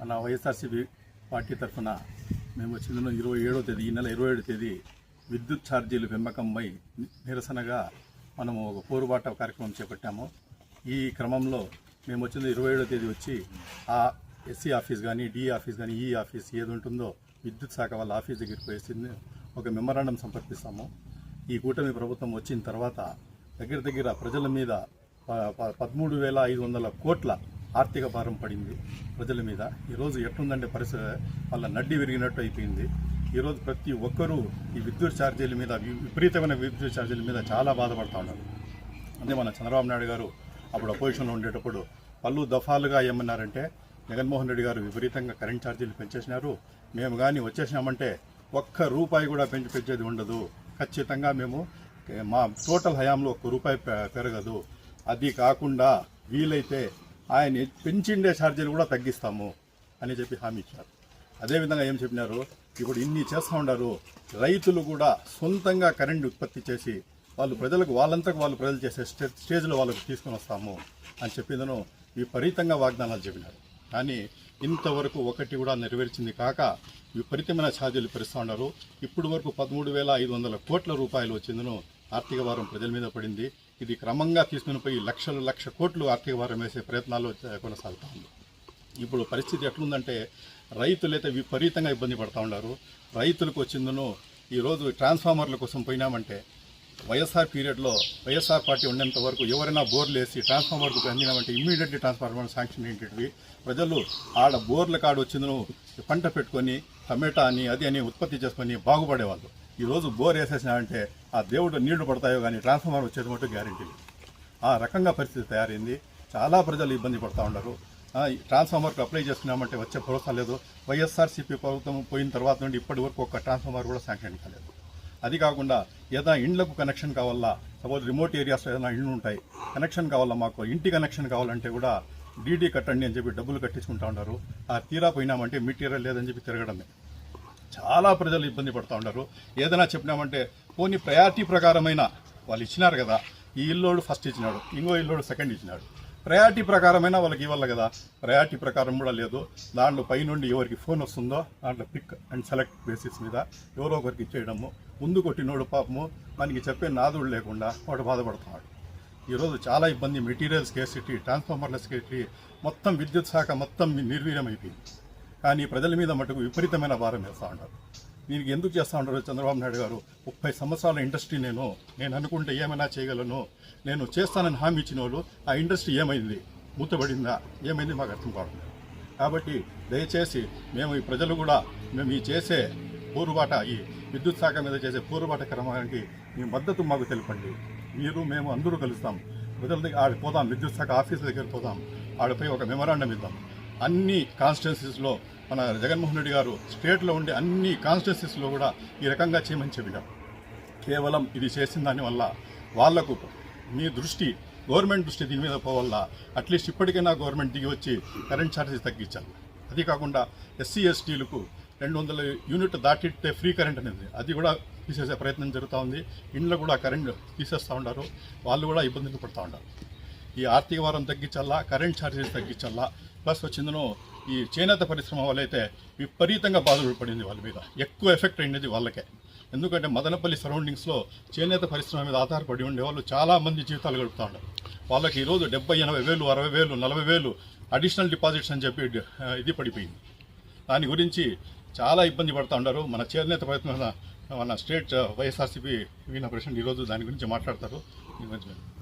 మన వైఎస్ఆర్సీపీ పార్టీ తరఫున మేము వచ్చిన ఇరవై ఏడవ తేదీ ఈ నెల ఇరవై ఏడో తేదీ విద్యుత్ ఛార్జీలు పెంపకంపై నిరసనగా మనము ఒక పోరుబాట కార్యక్రమం చేపట్టాము. ఈ క్రమంలో మేము వచ్చిన ఇరవై ఏడవ తేదీ వచ్చి ఆ ఎస్సీ ఆఫీస్ కానీ డిఈ ఆఫీస్ కానీ ఈ ఆఫీస్ ఏది ఉంటుందో విద్యుత్ శాఖ వాళ్ళ ఆఫీస్ దగ్గరికి వేసింది ఒక మెమరాండం సమర్పిస్తాము. ఈ కూటమి ప్రభుత్వం వచ్చిన తర్వాత దగ్గర దగ్గర ప్రజల మీద ప- ప- పదమూడు వేల ఐదు వందల కోట్ల ఆర్థిక భారం పడింది ప్రజల మీద. ఈరోజు ఎట్లుందంటే పరిస్థితి వాళ్ళ నడ్డి విరిగినట్టు అయిపోయింది. ఈరోజు ప్రతి ఒక్కరూ ఈ విద్యుత్ ఛార్జీల మీద వి- విపరీతమైన విద్యుత్ ఛార్జీల మీద చాలా బాధపడుతూ ఉన్నారు. అంటే మన చంద్రబాబు నాయుడు గారు అప్పుడు అపోజిషన్లో ఉండేటప్పుడు పలు దఫాలుగా ఏమన్నారంటే జగన్మోహన్ రెడ్డి గారు విపరీతంగా కరెంట్ ఛార్జీలు పెంచేసినారు. మేము కానీ వచ్చేసినామంటే ఒక్క రూపాయి కూడా పెంచి పెంచేది ఉండదు. ఖచ్చితంగా మేము మా టోటల్ హయాంలో ఒక్క రూపాయి పె- పెరగదు. అది కాకుండా వీలైతే ఆయన పెంచిండే ఛార్జీలు కూడా తగ్గిస్తాము అని చెప్పి హామీ ఇచ్చారు. అదేవిధంగా ఏం చెప్పినారు? ఇప్పుడు ఇన్ని చేస్తూ ఉన్నారు రైతులు కూడా సొంతంగా కరెంట్ ఉత్పత్తి చేసి వాళ్ళు ప్రజలకు వాళ్ళంతకు వాళ్ళు ప్రజలు చేసే స్టే స్టేజ్లో వాళ్ళకు తీసుకొని వస్తాము అని చెప్పిందను విపరీతంగా వాగ్దానాలు చెప్పినారు. కానీ ఇంతవరకు ఒకటి కూడా నెరవేర్చింది కాక విపరీతమైన ఛార్జీలు పెరుస్తూ ఉన్నారు. ఇప్పుడు వరకు పదమూడు వేల ఐదు వందల కోట్ల రూపాయలు వచ్చిందను ఆర్థిక వారం ప్రజల మీద పడింది. ఇది క్రమంగా తీసుకుని పోయి లక్షలు లక్ష కోట్లు ఆర్థిక భారం వేసే ప్రయత్నాలు కొనసాగుతూ ఉంది. ఇప్పుడు పరిస్థితి ఎట్లుందంటే రైతులైతే విపరీతంగా ఇబ్బంది పడుతూ ఉన్నారు. రైతులకు వచ్చిందను ఈరోజు ట్రాన్స్ఫార్మర్ల కోసం పోయినామంటే వైఎస్ఆర్ పీరియడ్లో వైఎస్ఆర్ పార్టీ ఉండేంత వరకు ఎవరైనా బోర్లు వేసి ట్రాన్స్ఫార్మర్కు అందినామంటే ఇమ్మీడియట్లీ ట్రాన్స్ఫార్మర్ శాంక్షన్ ఏంటివి ప్రజలు ఆడ బోర్ల కాడ వచ్చిందను పంట పెట్టుకొని టమాటా అని అది అని ఉత్పత్తి చేసుకొని బాగుపడేవాళ్ళు. ఈరోజు బోర్ వేసేసినామంటే ఆ దేవుడు నీళ్ళు పడతాయో కానీ ట్రాన్స్ఫార్మర్ వచ్చేది మటు గ్యారెంటీ ఆ రకంగా పరిస్థితి తయారైంది. చాలా ప్రజలు ఇబ్బంది పడతా ఉన్నారు. ట్రాన్స్ఫార్మర్కి అప్లై చేసుకున్నామంటే వచ్చే భరోసా లేదు. వైఎస్ఆర్సీపీ ప్రభుత్వం పోయిన తర్వాత నుండి ఇప్పటి వరకు ఒక ట్రాన్స్ఫార్మర్ కూడా శాంక్షన్ కాలేదు. అది కాకుండా ఏదైనా ఇండ్లకు కనెక్షన్ కావాలా? సపోజ్ రిమోట్ ఏరియాస్లో ఏదైనా ఇండ్లు ఉంటాయి. కనెక్షన్ కావాలా మాకు? ఇంటి కనెక్షన్ కావాలంటే కూడా డీడీ కట్టండి అని చెప్పి డబ్బులు కట్టించుకుంటా ఉన్నారు. ఆ తీరా పోయినామంటే మెటీరియల్ లేదని చెప్పి తిరగడమే. చాలా ప్రజలు ఇబ్బంది పడుతూ ఉంటారు ఏదైనా చెప్పినామంటే కొన్ని ప్రయారిటీ ప్రకారమైన వాళ్ళు ఇచ్చినారు కదా ఈ ఇల్లోడు ఫస్ట్ ఇచ్చినాడు ఇంకో ఇల్లోడు సెకండ్ ఇచ్చినాడు. ప్రయారిటీ ప్రకారమైనా వాళ్ళకి ఇవ్వాలి కదా ప్రయారిటీ ప్రకారం కూడా లేదు. దాంట్లో పైనుండి ఎవరికి ఫోన్ వస్తుందో దాంట్లో పిక్ అండ్ సెలెక్ట్ బేసిస్ మీద ఎవరో ఒకరికి ఇచ్చేయడము ముందు కొట్టినోడు పాపము మనకి చెప్పే నాదుడు లేకుండా వాడు బాధపడుతున్నాడు. ఈరోజు చాలా ఇబ్బంది మెటీరియల్స్ స్కేసిటీ ట్రాన్స్ఫార్మర్ల స్కేసిటీ మొత్తం విద్యుత్ శాఖ మొత్తం నిర్వీర్యం అయిపోయింది కానీ ప్రజల మీద మటుకు విపరీతమైన భారం వేస్తూ ఉంటారు. దీనికి ఎందుకు చేస్తూ ఉంటారు చంద్రబాబు నాయుడు గారు? ముప్పై సంవత్సరాల ఇండస్ట్రీ నేను నేను అనుకుంటే ఏమైనా చేయగలను? నేను చేస్తానని హామీ ఇచ్చిన వాళ్ళు ఆ ఇండస్ట్రీ ఏమైంది? మూతబడిందా? ఏమైంది? మాకు అర్థం కావడం కాబట్టి దయచేసి మేము ఈ ప్రజలు కూడా మేము ఈ చేసే పోరుబాట ఈ విద్యుత్ శాఖ మీద చేసే పోరుబాట క్రమానికి మీ మద్దతు మాకు తెలపండి. మీరు మేము అందరూ కలుస్తాం. ప్రజల దగ్గర ఆడిపోదాం విద్యుత్ శాఖ ఆఫీస్ దగ్గర పోదాం. ఆడపై ఒక మెమరాండం ఇద్దాం. అన్ని కాన్స్టిట్యున్సీస్లో మన జగన్మోహన్ రెడ్డి గారు స్టేట్లో ఉండే అన్ని కాన్స్టిట్యున్సీస్లో కూడా ఈ రకంగా చేయమని చెప్పారు కేవలం ఇది చేసిన దానివల్ల వాళ్ళకు మీ దృష్టి గవర్నమెంట్ దృష్టి దీని మీద పోవల్ల అట్లీస్ట్ ఇప్పటికైనా గవర్నమెంట్ దిగి వచ్చి కరెంట్ ఛార్జెస్ తగ్గించాలి. అది కాకుండా ఎస్సీ ఎస్టీలకు రెండు వందల యూనిట్ దాటితే ఫ్రీ కరెంట్ అనేది. అది కూడా తీసేసే ప్రయత్నం జరుగుతూ ఉంది. ఇండ్లు కూడా కరెంట్ తీసేస్తూ ఉంటారు వాళ్ళు కూడా ఇబ్బందులు పడుతూ ఉంటారు ఈ ఆర్థిక వారం తగ్గించాలా కరెంట్ ఛార్జెస్ తగ్గించాలా? ప్లస్ వచ్చిందను ఈ చేనేత పరిశ్రమ వాళ్ళైతే విపరీతంగా బాధలు పడింది వాళ్ళ మీద. ఎక్కువ ఎఫెక్ట్ అయినది వాళ్ళకే. ఎందుకంటే మదనపల్లి సరౌండింగ్స్లో చేనేత పరిశ్రమ మీద ఆధారపడి ఉండే వాళ్ళు జీవితాలు గడుపుతూ ఉన్నారు. వాళ్ళకి ఈరోజు డెబ్బై ఎనభై వేలు అరవై వేలు నలభై వేలు అడిషనల్ డిపాజిట్స్ అని చెప్పి ఇది పడిపోయింది. దాని గురించి చాలా ఇబ్బంది పడుతూ ఉన్నారు. మన చేనేత ప్రయత్నం మన స్టేట్ వైఎస్ఆర్సీపీ వీణ ప్రెసిడెంట్ ఈరోజు దాని గురించి మాట్లాడతారు. ఈ మధ్య